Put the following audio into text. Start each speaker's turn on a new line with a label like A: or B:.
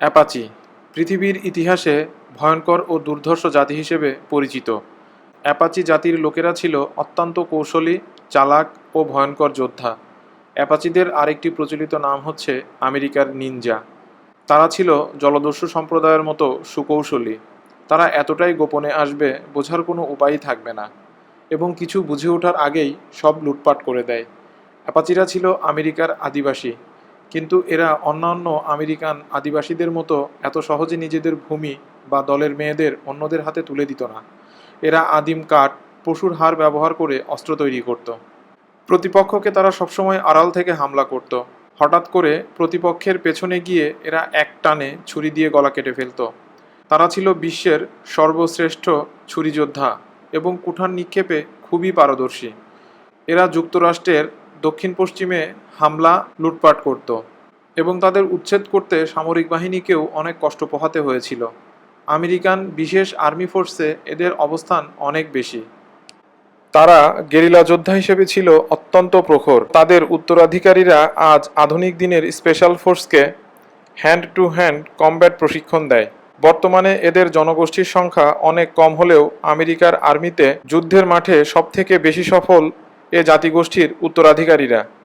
A: Apache, পৃথিবীর ইতিহাসে ভয়ঙ্কর ও দুর্ধর্ষ জাতি হিসেবে পরিচিত। অ্যাপাচি জাতির লোকেরা ছিল অত্যন্ত কৌশলী, চালাক ও ভয়ঙ্কর যোদ্ধা। অ্যাপাচিদের আরেকটি প্রচলিত নাম হচ্ছে আমেরিকার নিনজা। তারা ছিল জলদস্যু সম্প্রদায়ের মতো সুকৌশলী। তারা এতটাই গোপনে আসবে বোঝার কোনো উপায়ই থাকবে না এবং কিছু বুঝে ওঠার আগেই সব লুটপাট করে দেয়। অ্যাপাচিরা ছিল আমেরিকার আদিবাসী। কিন্তু এরা অন্যান্য আমেরিকান আদিবাসীদের মতো এত সহজে নিজেদের ভূমি বা দলের মেয়েদের অন্যদের হাতে তুলে দিত না। এরা আদিম কাঠ, পশুর হাড় ব্যবহার করে অস্ত্র তৈরি করত। প্রতিপক্ষকে তারা সবসময় আড়াল থেকে হামলা করত। হঠাৎ করে প্রতিপক্ষের পেছনে গিয়ে এরা এক টানে ছুরি দিয়ে গলা কেটে ফেলত। তারা ছিল বিশ্বের সর্বশ্রেষ্ঠ ছুরিযোদ্ধা এবং কুঠার নিক্ষেপে খুবই পারদর্শী। এরা যুক্তরাষ্ট্রের দক্ষিণ পশ্চিমে হামলা, লুটপাট করত এবং তাদের উচ্ছেদ করতে সামরিক বাহিনীকেও অনেক কষ্ট পোহাতে হয়েছিল। আমেরিকান বিশেষ আর্মি ফোর্সে এদের অবস্থান অনেক বেশি। তারা গেরিলা যোদ্ধা হিসেবে ছিল অত্যন্ত প্রখর। তাদের উত্তরাধিকারীরা আজ আধুনিক দিনের স্পেশাল ফোর্সকে হ্যান্ড টু হ্যান্ড কমব্যাট প্রশিক্ষণ দেয়। বর্তমানে এদের জনগোষ্ঠীর সংখ্যা অনেক কম হলেও আমেরিকার আর্মিতে যুদ্ধের মাঠে সবথেকে বেশি সফল এ জাতিগোষ্ঠীর উত্তরাধিকারীরা।